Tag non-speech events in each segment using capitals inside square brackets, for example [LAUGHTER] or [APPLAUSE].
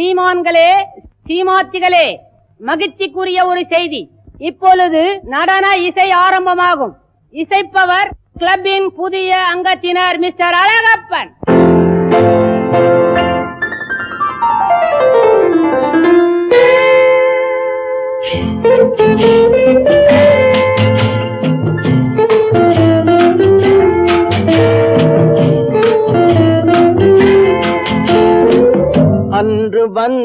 சீமான்களே சீமாத்திகளே மகிழ்ச்சிக்குரிய ஒரு செய்தி. இப்பொழுது நடன இசை ஆரம்பமாகும். இசைப்பவர் கிளப்பின் புதிய அங்கத்தினர் மிஸ்டர் அழகப்பன். அன்று [LAUGHS]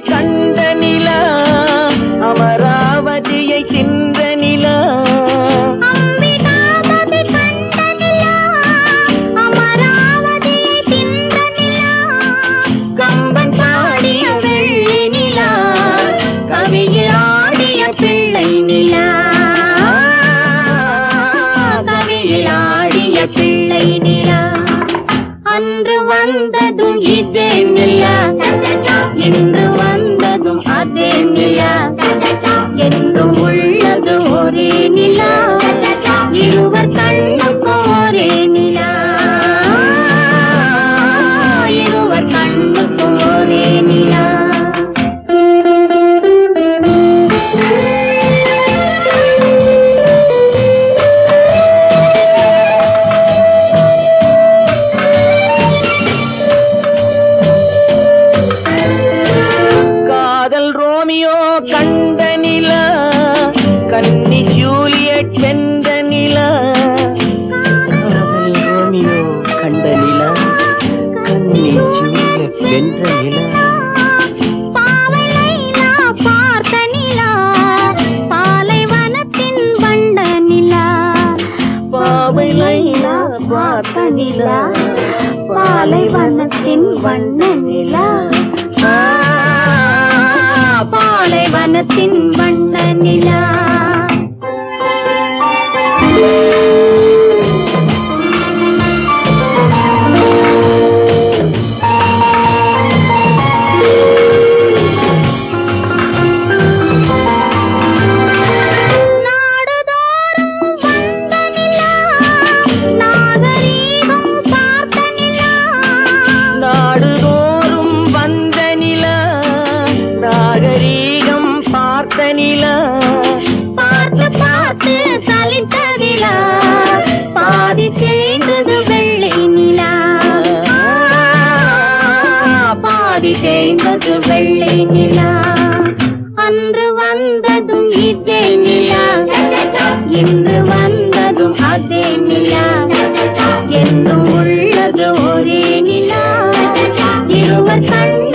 கண்ட கண்ட நிலா அமராவதியை தின்ற நிலா. கம்பன் பாடிய வெள்ளி நிலா கவியில் ஆடிய பிள்ளை நிலா. கவியில் ஆடிய பிள்ளை நிலா. அன்று வந்ததும் இதே நிலா. இன்று ரோமியோ கண்ட நில கன்னி ஜூலியட் வென்ற நில. காதல் ரோமியோ கண்ட நில கன்னி ஜூலியட் வென்ற நில. பார்த்த நிலா பாலைவனத்தின் வண்ண நிலா. பாலைவனத்தின் மண் பாதி தேய்ந்தது வெள்ளை நிலா. அன்று வந்ததும் இதே நிலா. இன்று வந்ததும் அதே நிலா. என்று உள்ளது ஒரே நிலா இருவர் கண்ணுக்கு ஒரே நிலா. இருவர் கண்